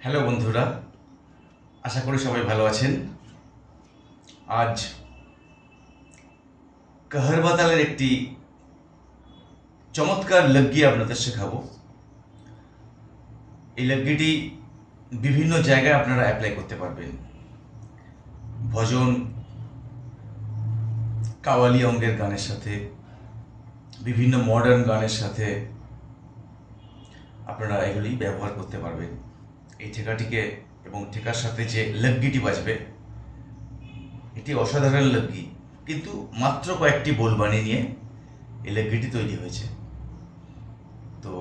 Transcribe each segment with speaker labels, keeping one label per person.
Speaker 1: Hello বন্ধুরা, আশা করি সবাই ভালো আছেন। আজ কাহারবাতালের একটি চমৎকার লগ্গি আপনাদের শেখাবো। এই লগ্গিটি বিভিন্ন জায়গায় আপনারা অ্যাপ্লাই করতে পারবেন। ভজন, কাওয়ালি অঙ্গের গানের সাথে, বিভিন্ন মডার্ন গানের সাথে আপনারা এগুলি ব্যবহার করতে পারবেন। এই ঠেকাটিকে এবং ঠেকার সাথে যে লগ্গিটি বাজবে, এটি অসাধারণ লগ্গি। কিন্তু মাত্র কয়েকটি বোল বানিয়ে নিয়ে এই লগ্গিটি তৈরি হয়েছে। তো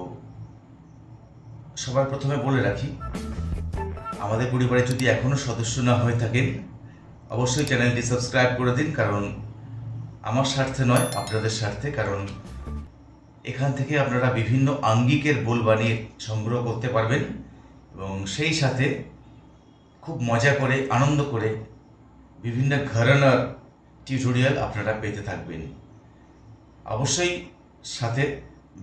Speaker 1: সবার প্রথমে বলে রাখি, আমাদের পরিবারে যদি এখনও সদস্য না হয়ে থাকেন, অবশ্যই চ্যানেলটি সাবস্ক্রাইব করে দিন, কারণ আমার স্বার্থে নয়, আপনাদের স্বার্থে, কারণ এখান থেকে আপনারা বিভিন্ন আঙ্গিকের বোল বানিয়ে সংগ্রহ করতে পারবেন। এবং সেই সাথে খুব মজা করে, আনন্দ করে বিভিন্ন ঘরানার টিউটোরিয়াল আপনারা পেতে থাকবেন। অবশ্যই সাথে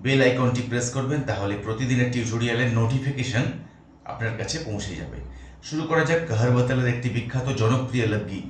Speaker 1: বেল আইকনটি প্রেস করবেন, তাহলে প্রতিদিনের টিউটোরিয়ালের নোটিফিকেশন আপনার কাছে পৌঁছে যাবে। শুরু করা যাক কাহার বাতালের একটি বিখ্যাত জনপ্রিয় লগ্গি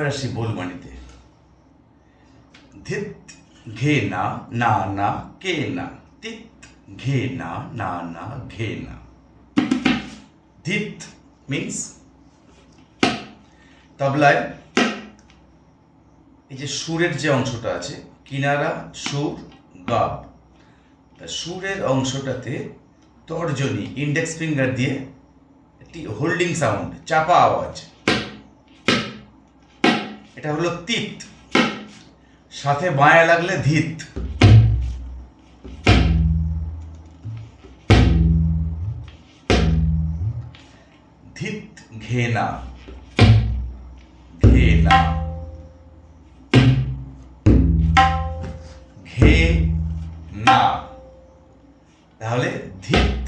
Speaker 1: এবার আসি বোলবাণীতে। ধিত ঘে না না না, কে না? তিত ঘে না না না, ঘে না। ধিত মিন্স তবলায়। এই যে সুরের যে অংশটা আছে, কিনারা, সুর, গাব। সুরের অংশটাতে তর্জনী ইন্ডেক্স ফিঙ্গার দিয়ে একটি হোল্ডিং সাউন্ড চাপা আওয়াজ। এটা হলো তিত। সাথে বাঁয়া লাগলে ধিত। ধিত ঘেনা। ঘেনা। ঘে না তাহলে ধিত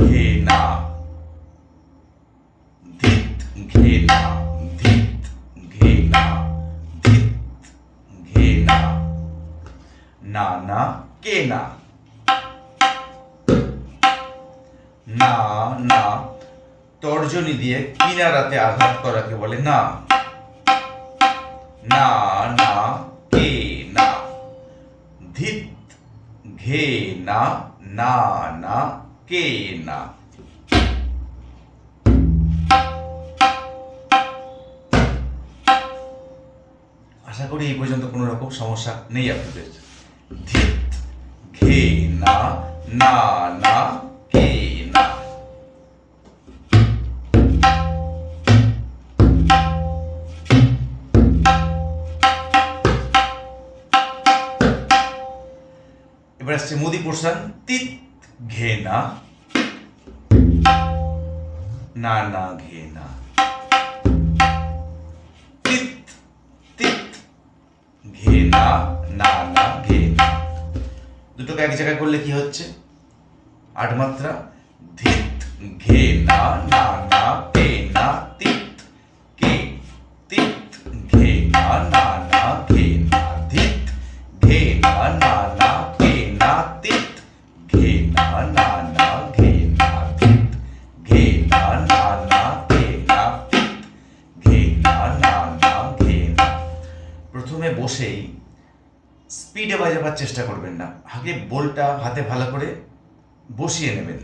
Speaker 1: ঘেনা। ধিত ঘেনা। কে না না না তর্জনী দিয়ে কিনারাতে আঘাত করাকে বলে না। না না কে না ধিত ঘে না না না কে না আশা করি এই পর্যন্ত কোনো রকম সমস্যা নেই আপনাদের। ধিত না না না, কে না? এবার আসছে মোদি পোর্শন, তিত ঘে না না না, ঘে না। এক জায়গায় করলে কি হচ্ছে? আট মাত্রা ধিত ঘে না না। স্পিডে বাজাবার চেষ্টা করবেন না। আগে বোলটা হাতে ভালো করে বসিয়ে নেবেন।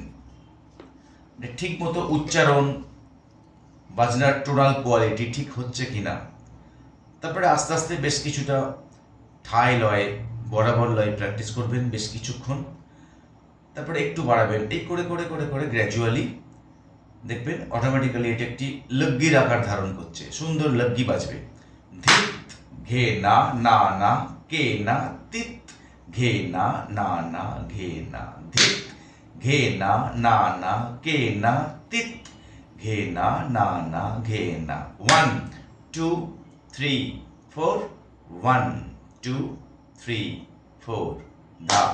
Speaker 1: ঠিক মতো উচ্চারণ, বাজনার টোনাল কোয়ালিটি ঠিক হচ্ছে কিনা। তারপরে আস্তে আস্তে বেশ কিছুটা ঠাই লয়, বরাবর লয় প্র্যাকটিস করবেন বেশ কিছুক্ষণ। তারপরে একটু বাড়াবেন। এই করে করে করে করে গ্র্যাজুয়ালি দেখবেন অটোমেটিক্যালি এটা একটি লগ্গির আকার ধারণ করছে। সুন্দর লগ্গি বাজবে। ধিত ঘে, না না না। কে না তিত ঘে না না না ঘে না ধিত ঘে না না না কে না তিত ঘে না না না ঘে না one two three four one two three four ধা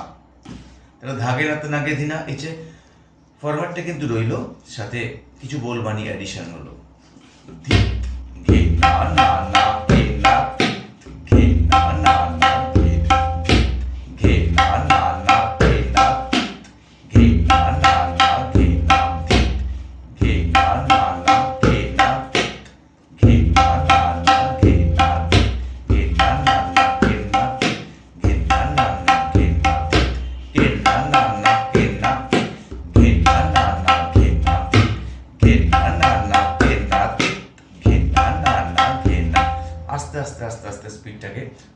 Speaker 1: তাহলে ধাগে না তো নাগে ধিনা এই যে ফরম্যাটটা কিন্তু রইল, সাথে কিছু বোলবানি অ্যাডিশন হলো। ধিত ঘে না না না না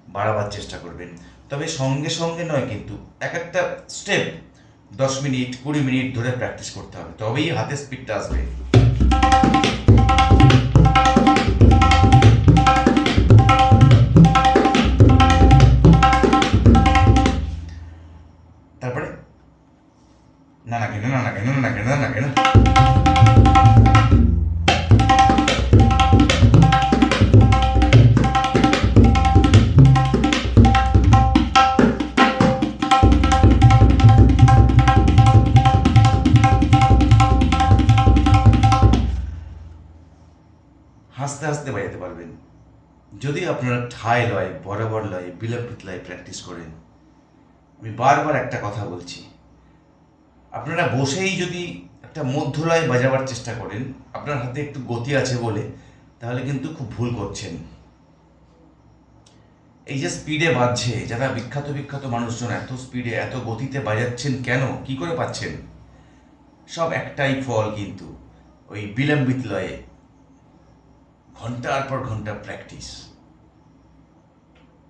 Speaker 1: বাড়াবার চেষ্টা করবেন। তবে সঙ্গে সঙ্গে নয় কিন্তু এক একটা স্টেপ দশ মিনিট, কুড়ি মিনিট ধরে প্র্যাকটিস করতে হবে। তবেই হাতে স্পিডটা আসবে। ঠায় লয়, বরাবর লয় বিলম্বিত লয় প্র্যাকটিস করেন। আমি বারবার একটা কথা বলছি। আপনারা বসেই যদি একটা মধ্যলয় বাজাবার চেষ্টা করেন, আপনার হাতে একটু গতি আছে বলে, তাহলে কিন্তু খুব ভুল করছেন। এই যে স্পিডে বাজছে, যারা বিখ্যাত বিখ্যাত মানুষজন এত স্পিডে, এত গতিতে বাজাচ্ছেন কেন? কি করে পাচ্ছেন? সব একটাই ফল কিন্তু, ওই বিলম্বিত লয়ে, ঘণ্টার পর ঘণ্টা প্র্যাকটিস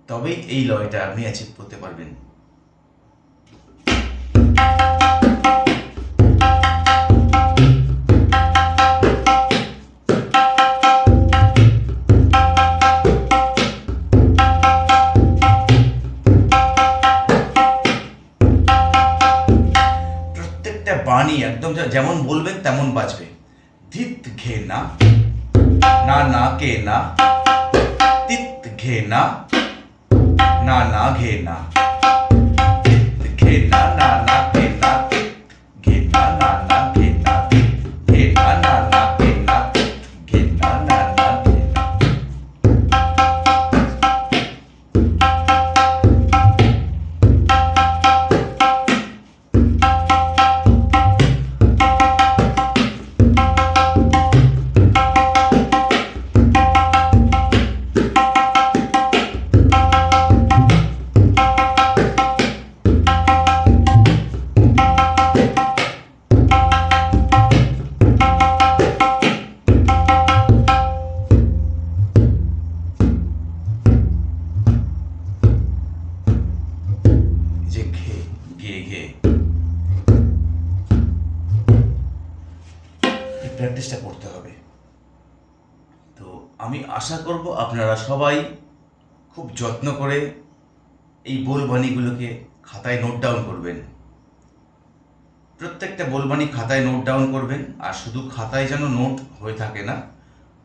Speaker 1: তবেই এই লয়টা আপনি অ্যাচিভ করতে পারবেন। বাণী একদম যেমন বলবেন তেমন বাজবে। ধিত ঘে না না না কে না, তিত ঘে না na na ke na. Ke na na na ke na. ঘে ঘে প্র্যাকটিসটা করতে হবে। তো আমি আশা করব আপনারা সবাই খুব যত্ন করে এই বোলবাণীগুলোকে খাতায় নোট ডাউন করবেন। প্রত্যেকটা বোলবাণী খাতায় নোট ডাউন করবেন আর শুধু খাতায় যেন নোট হয়ে থাকে না,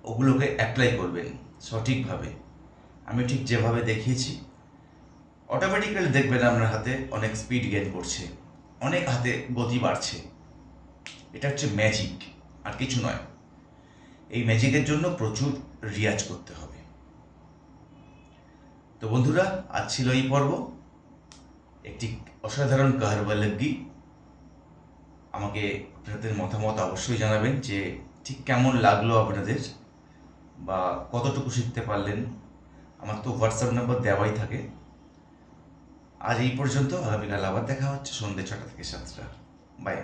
Speaker 1: ওগুলোকে অ্যাপ্লাই করবেন সঠিকভাবে। আমি ঠিক যেভাবে দেখিয়েছি অটোমেটিক্যালি দেখবেন আপনার হাতে অনেক স্পিড গেন করছে, অনেক হাতে গতি বাড়ছে। এটা হচ্ছে ম্যাজিক আর কিছু নয়। এই ম্যাজিকের জন্য প্রচুর রিয়াজ করতে হবে। তো বন্ধুরা, আজ ছিল এই পর্ব। একটি অসাধারণ কাহারবালগ্গি আমাকে আপনাদের মতামত অবশ্যই জানাবেন যে ঠিক কেমন লাগল আপনাদের বা কতটুকু শিখতে পারলেন। আমার তো হোয়াটসঅ্যাপ নাম্বার দেওয়াই থাকে। আজ এই পর্যন্ত আগামীকাল আবার দেখা হচ্ছে সন্ধ্যে ছটা থেকে সাতটা। বাই